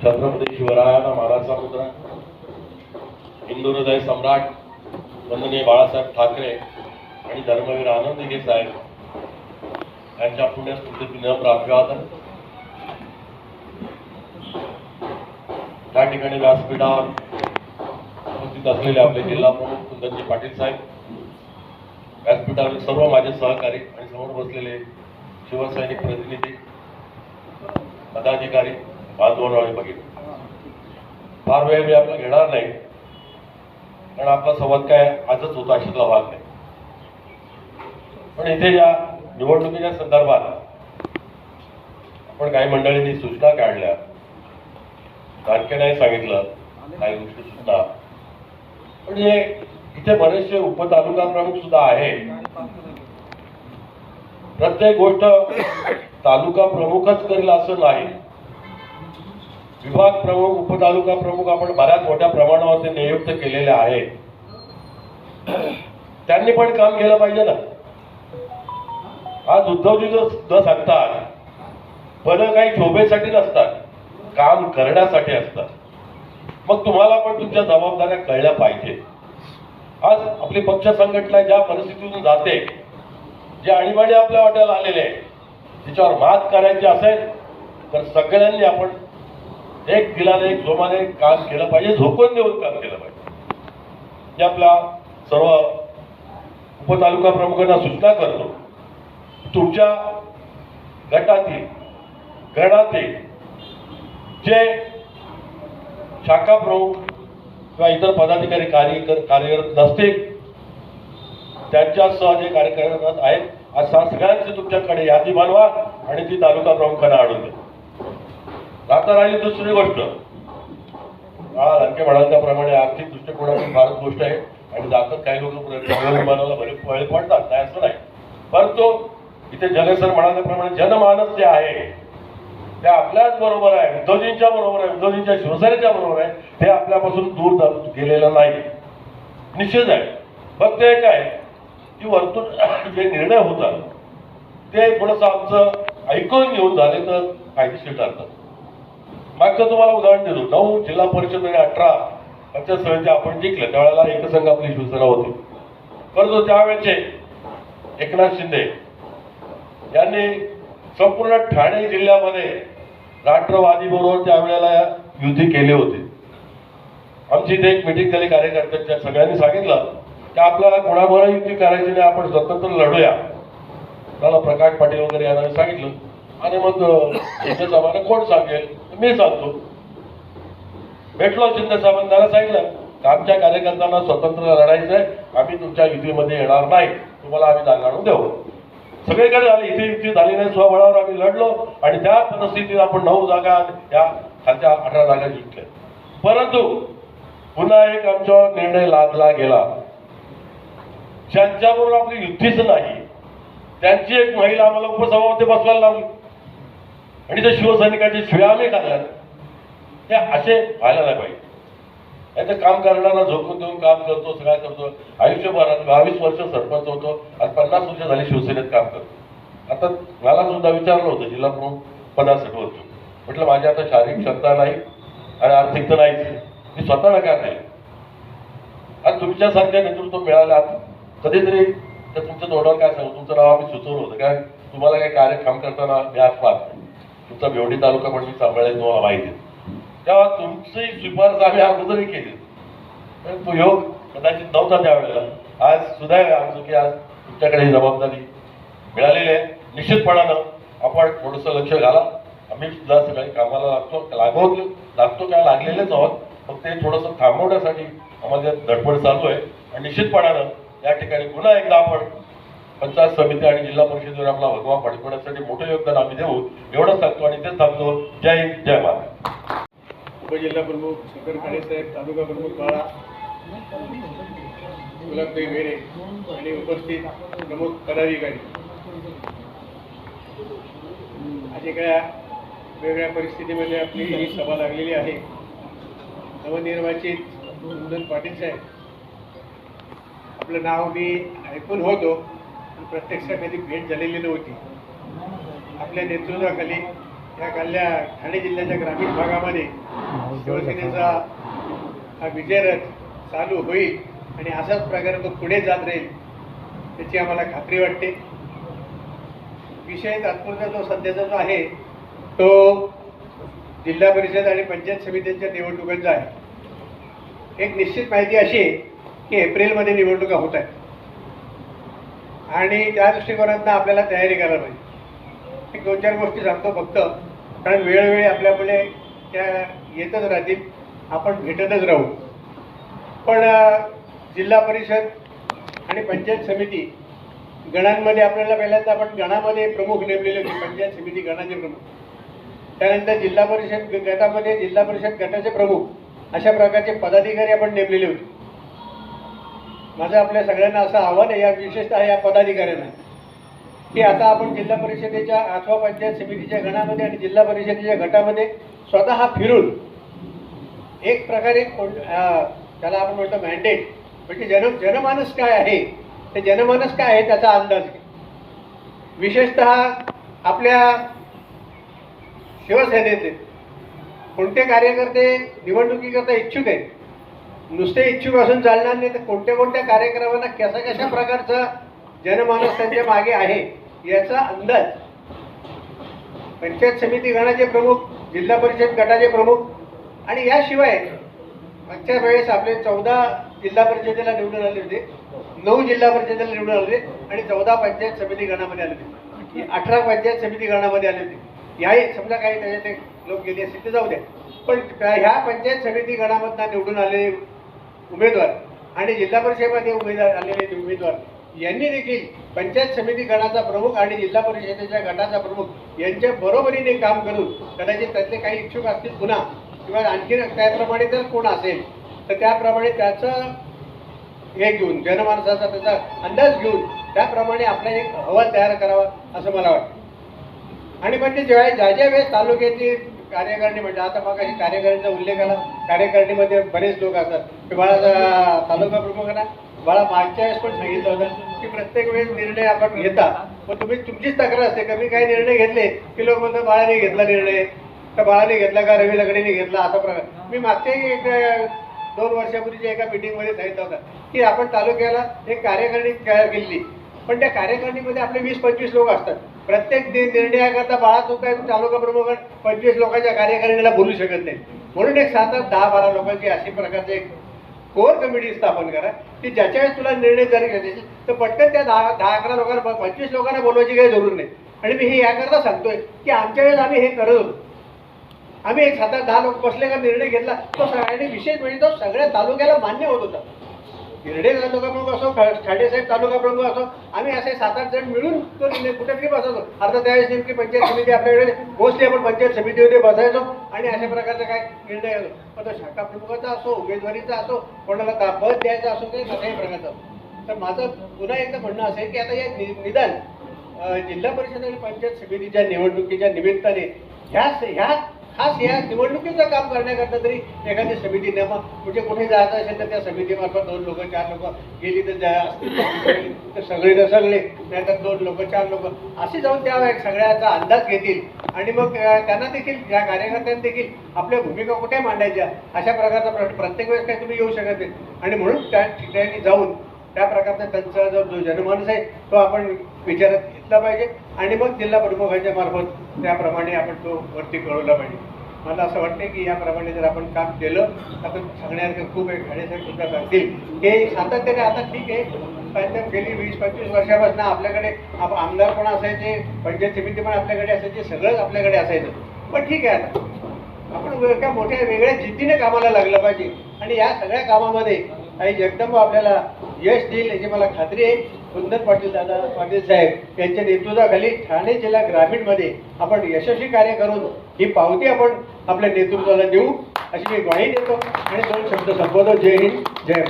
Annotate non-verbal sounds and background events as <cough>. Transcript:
छत्रपती शिवरायांना महाराजचा मुद्रा हिंदू हृदय सम्राट वंदनीय बाळासाहेब ठाकरे आणि धर्मवीर आनंद दिघे साहेब यांच्या पुण्यस्मृती विनम्र त्या ठिकाणी व्यासपीठावर उपस्थित असलेले आपले जिल्हा प्रमुख कुंदनजी पाटील साहेब व्यासपीठावरील सर्व माझे सहकारी आणि समोर बसलेले शिवसैनिक प्रतिनिधी पदाधिकारी काल दोन वेळा बघितलं. फार वेळ मी आपला घेणार नाही. कारण आपला संवाद काय आजच होता अशातला भाग नाही. पण इथे या निवडणुकीच्या संदर्भात आपण काही मंडळींनी सूचना काढल्या. नाही सांगितलं काही गोष्टी सुद्धा. पण हे इथे बरेचसे उपतालुका प्रमुख सुद्धा आहे. प्रत्येक गोष्ट तालुका प्रमुखच करेल असं नाही. विभाग प्रमुख उपतालुका प्रमुख आपण बऱ्याच मोठ्या प्रमाणावरती नियुक्त केलेले आहेत. त्यांनी पण काम केलं पाहिजे ना. आज उद्धवजी जो सुद्धा सांगतात पद काही शोभेसाठी नसतात काम करण्यासाठी असतात. मग तुम्हाला पण तुमच्या जबाबदाऱ्या कळल्या पाहिजे. आज आपली पक्ष संघटना ज्या परिस्थितीतून जाते जे आणीबाणी आपल्या वाट्याला आलेले आहे त्याच्यावर मात करायची असेल तर सगळ्यांनी आपण एक दिलाने एक जोमाने काम केलं पाहिजे झोकून देऊन काम केलं पाहिजे. जे आपला सर्व उपतालुका प्रमुखांना सूचना करतो तुमच्या गटातील गणातील जे शाखा प्रमुख किंवा इतर पदाधिकारी कार्य कार्यरत नसतील त्यांच्यासह जे कार्यक्रमात आहेत. आज सगळ्यांची तुमच्याकडे यादी बनवा आणि ती तालुका प्रमुखांना आणून द्या. आता राहिली दुसरी गोष्ट. हा लंके म्हणाल त्याप्रमाणे आर्थिक दृष्टिकोनाची फारच गोष्ट आहे. आणि जातात काही लोक बनवायला बरे पळे पडतात नाही असं नाही. परंतु इथे जगेसर म्हणाल्याप्रमाणे जनमानस जे आहे ते आपल्याच बरोबर आहे. उद्धवजींच्या बरोबर आहे उद्धवजींच्या शिवसेनेच्या बरोबर आहे. ते आपल्यापासून दूर गेलेलं नाही. निश्चित आहे. फक्त एक आहे की वरतून <coughs> जे निर्णय होतात ते थोडंसं आमचं ऐकून घेऊन झाले तर फायदेशीर ठरतात मागचं तुम्हाला उदाहरण देतो. नऊ जिल्हा परिषद आणि अठरा पंचायत आपण जिंकले. त्यावेळेला एकसंघ आपली शिवसेना होती. परंतु त्यावेळेचे एकनाथ शिंदे यांनी संपूर्ण ठाणे जिल्ह्यामध्ये राष्ट्रवादी बरोबर त्यावेळेला युती केली होती. आमची इथे एक मिटिंग झाली कार्यकर्त्यांच्या सगळ्यांनी सांगितलं की आपल्याला कोणाबरोबर युती करायची नाही आपण स्वतंत्र लढूया. त्याला प्रकाश पाटील वगैरे यांना सांगितलं. आणि मग शिंदे साहेबांना कोण सांगेल मी सांगतो. भेटलो शिंदे साहेबांना त्याला सांगितलं की आमच्या कार्यकर्त्यांना स्वतंत्र लढायचं आहे. आम्ही तुमच्या युतीमध्ये येणार नाही. तुम्हाला आम्ही जागा आणून देऊ. सगळीकडे झाली. इथे युती झाली नाही. स्वबळावर आम्ही लढलो. आणि त्या परिस्थितीत आपण नऊ जागा या खालच्या अठरा जागा जिंकल्या. परंतु पुन्हा एक आमच्यावर निर्णय लादला गेला. ज्यांच्याबरोबर आपली युतीच नाही त्यांची एक महिला आम्हाला उपसभापती बसवायला लावली. आणि त्या शिवसैनिकाचे शिव्या आम्ही खाल्ल्यात हे असे व्हायला नाही पाहिजे. याचं काम करणारा झोकून देऊन काम करतो सगळं करतो. आयुष्यभरात बावीस वर्ष सरपंच होतो आज पन्नास वर्ष झाली शिवसेनेत काम करतो. आता मला सुद्धा विचारलं होतं जिल्हा प्रमुख पदासाठी होतो. म्हटलं माझी आता शारीरिक क्षमता नाही आणि आर्थिक तर नाहीच मी स्वतः नकार नाही आणि तुमच्यासारख्या नेतृत्व मिळाल्या कधीतरी तर तुमच्या तोंडावर काय सांगू? तुमचं नाव आम्ही सुचवलं होतं. काय? तुम्हाला काही कार्य काम करताना मी आज पाहत. नाही तुमचा बेवडी तालुका म्हणजे पण मी तुम्हाला माहिती तेव्हा तुमची शिफारस आम्ही अगोदरही केली. पण तो योग कदाचित नव्हता त्यावेळेला. आज सुदैव आमचं की आज तुमच्याकडे ही जबाबदारी मिळालेली आहे. निश्चितपणानं आपण थोडंसं लक्ष घाला. आम्ही सुद्धा सगळ्या कामाला लागतो लागवत लागतो काय लागलेलेच आहोत. फक्त ते थोडंसं थांबवण्यासाठी आम्हाला धडपड चालू आहे. आणि निश्चितपणानं या ठिकाणी पुन्हा एकदा आपण पंचायत समिती आणि जिल्हा परिषदेवर आपला भगवा पाठवण्यासाठी मोठं योगदान आम्ही देऊ एवढं सांगतो आणि ते सांगतो जय हिंद जय महाराज उपजिल्हा प्रमुख शंकर खाडे साहेब तालुका प्रमुख बाळा गुलाबताई मेरे आणि उपस्थित प्रमुख पदाधिकारी. आज एका वेगळ्या परिस्थितीमध्ये आपली ही सभा लागलेली आहे. नवनिर्वाचित मुंदन पाटील साहेब. आपलं नाव मी ऐकून होतो. पण प्रत्यक्ष भेट झालेली नव्हती. आपल्या नेतृत्वाखाली या कल्ल्या ठाणे जिल्ह्याच्या ग्रामीण भागामध्ये शिवसेनेचा हा विजयरथ चालू होईल आणि असाच प्रकारे तो पुढे जात राहील त्याची आम्हाला खात्री वाटते. विषय तात्पुरता जो सध्याचा जो आहे तो जिल्हा परिषद आणि पंचायत समित्यांच्या निवडणुकांचा आहे. एक निश्चित माहिती अशी की एप्रिलमध्ये निवडणुका होत आहेत. आणि त्या दृष्टिकोनातनं आपल्याला तयारी करायला पाहिजे. एक दोन चार गोष्टी सांगतो फक्त. कारण वेळोवेळी आपल्यापुढे त्या येतच राहतील. आपण भेटतच राहू. पण जिल्हा परिषद आणि पंचायत समिती गणांमध्ये आपल्याला पहिल्यांदा आपण गणामध्ये प्रमुख नेमलेले होते. पंचायत समिती गणाचे प्रमुख. त्यानंतर जिल्हा परिषद ग- गटामध्ये जिल्हा परिषद गटाचे प्रमुख अशा प्रकारचे पदाधिकारी आपण नेमलेले होते. माझं आपल्या सगळ्यांना असं आव्हान आहे या विशेषतः या पदाधिकाऱ्यांना की आता आपण जिल्हा परिषदेच्या अथवा पंचायत समितीच्या गणामध्ये आणि जिल्हा परिषदेच्या गटामध्ये स्वतः फिरून एक प्रकारे कोण- त्याला आपण म्हणतो मॅन्डेट म्हणजे जन जनमानस काय आहे ते जनमानस काय आहे त्याचा अंदाज घे विशेषतः आपल्या शिवसेनेचे कोणते कार्यकर्ते निवडणुकीकरता इच्छुक आहेत नुसते इच्छुक असून चालणार नाही तर कोणत्या कोणत्या कार्यक्रमांना कशा कशा प्रकारचा जनमानस त्यांच्या मागे आहे याचा अंदाज पंचायत समिती गणाचे प्रमुख जिल्हा परिषद गटाचे प्रमुख आणि याशिवाय मागच्या वेळेस आपले चौदा जिल्हा परिषदेला निवडून आले होते नऊ जिल्हा परिषदेला निवडून आले आणि चौदा पंचायत समिती गणामध्ये आले होते. अठरा पंचायत समिती गणामध्ये आले होते. याही समजा काही त्याच्यात लोक गेले असतील ते जाऊ द्या. पण ह्या पंचायत समिती गणामधनं निवडून आले उमेदवार आणि जिल्हा परिषदेमध्ये उमेदवार आलेले उमेदवार यांनी देखील पंचायत समिती गटाचा प्रमुख आणि जिल्हा परिषदेच्या गटाचा प्रमुख यांच्या बरोबरीने काम करून कदाचित त्यातले काही इच्छुक असतील पुन्हा किंवा आणखी त्याप्रमाणे जर कोण असेल तर त्याप्रमाणे त्याचं हे घेऊन जनमानसाचा त्याचा अंदाज घेऊन त्याप्रमाणे आपला एक अहवाल तयार करावा असं मला वाटतं. आणि म्हणजे ज्या ज्या ज्या वेळेस तालुक्याची कार्यकारिणी म्हणजे आता मग कार्यकारिणीचा उल्लेख आला कार्यकारिणीमध्ये बरेच लोक असतात. की बाळा प्रमुख तालुका प्रमुखांना बाळा मागच्या वेळेस पण सांगितलं होतं की प्रत्येक वेळेस निर्णय आपण घेता मग तुम्ही तुमचीच तक्रार असते का मी काही निर्णय घेतले की लोक म्हणतात बाळाने घेतला निर्णय. का बाळाने घेतला का रवी लगडेने घेतला असा प्रकार. मी मागच्याही एक दोन वर्षापूर्वीच्या एका मिटिंगमध्ये सांगितलं होतं की आपण तालुक्याला एक कार्यकारिणी तयार केली पण त्या कार्यकारिणीमध्ये आपले वीस पंचवीस लोक असतात. प्रत्येक निर्णयाकरता बाळा तो काय तालुका प्रमुख? पंचवीस लोकांच्या कार्यकारिणीला बोलू शकत नाही. म्हणून एक सात आठ दहा बारा लोकांची अशी प्रकारचे एक कोर कमिटी स्थापन करा की ज्याच्या वेळेस तुला निर्णय जर घ्यायचे असेल, तर पटकन त्या दहा दहा अकरा लोकांना पंचवीस लोकांना बोलवायची काही जरूर नाही. आणि मी हे याकरता सांगतोय की आमच्या वेळेस आम्ही हे करत होतो. आम्ही एक सात आठ दहा लोक बसले का निर्णय घेतला तो सगळ्यांनी विशेष म्हणजे तो सगळ्या तालुक्याला मान्य होत होता. गिरडे तालुका प्रमुख असो खाडेसाहेब तालुका प्रमुख असो आम्ही असे सात आठ जण मिळून तो कुठे ट्रीप असायचो अर्थात त्यावेळेस नेमकी पंचायत समिती आपल्याकडे मोस्टली आपण पंचायत समितीमध्ये बसायचो आणि अशा प्रकारचा काय निर्णय घेतो मग तो शाखा प्रमुखाचा असो उमेदवारीचा असो कोणाला का पद द्यायचा असो काही कशाही प्रकारचा असो. तर माझं पुन्हा एकदा म्हणणं असं आहे की आता या नि- निदान जिल्हा परिषद आणि पंचायत समितीच्या निवडणुकीच्या निमित्ताने ह्या ह्या खास या निवडणुकीचं काम करण्याकरता तरी एखादी समिती नेमा. म्हणजे कुठे जायचं असेल तर त्या समितीमार्फत दोन लोक चार लोक गेली तर जा असतील तर सगळे तर सगळे नाहीतर दोन लोक चार लोक. असे जाऊन त्या सगळ्याचा अंदाज घेतील. आणि मग त्यांना देखील या कार्यकर्त्यांना देखील आपल्या भूमिका कुठे मांडायच्या? अशा प्रकारचा प्रश्न प्रत्येक वेळेस काही तुम्ही येऊ शकत नाही. आणि म्हणून त्या ठिकाणी जाऊन त्या प्रकारचा त्यांचा जो जो जनमानस आहे तो आपण विचारात घेतला पाहिजे आणि मग जिल्हा प्रमुखांच्या मार्फत त्याप्रमाणे आपण तो वरती कळवला पाहिजे. मला असं वाटतं की याप्रमाणे जर आपण काम केलं तर सांगण्यासारखं खूप आहे खाडेसाहेब सुद्धा सांगतील हे सातत्याने आता ठीक आहे. पण गेली वीस पंचवीस वर्षापासून आपल्याकडे आप- आमदार पण असायचे पंचायत समिती पण आपल्याकडे असायची सगळंच आपल्याकडे असायचं. पण ठीक आहे आता. आपण एका मोठ्या वेगळ्या जिद्दीने कामाला लागलं पाहिजे. आणि या सगळ्या कामामध्ये आणि जगदंब आपल्याला यश देईल याची मला खात्री आहे. सुंदर पाटील दादा पाटील साहेब यांच्या नेतृत्वाखाली ठाणे जिल्हा ग्रामीणमध्ये आपण यशस्वी कार्य करून ही पावती आपण आपल्या नेतृत्वाला देऊ. अशी मी ग्वाही देतो आणि दोन शब्द संबोधन जय हिंद जय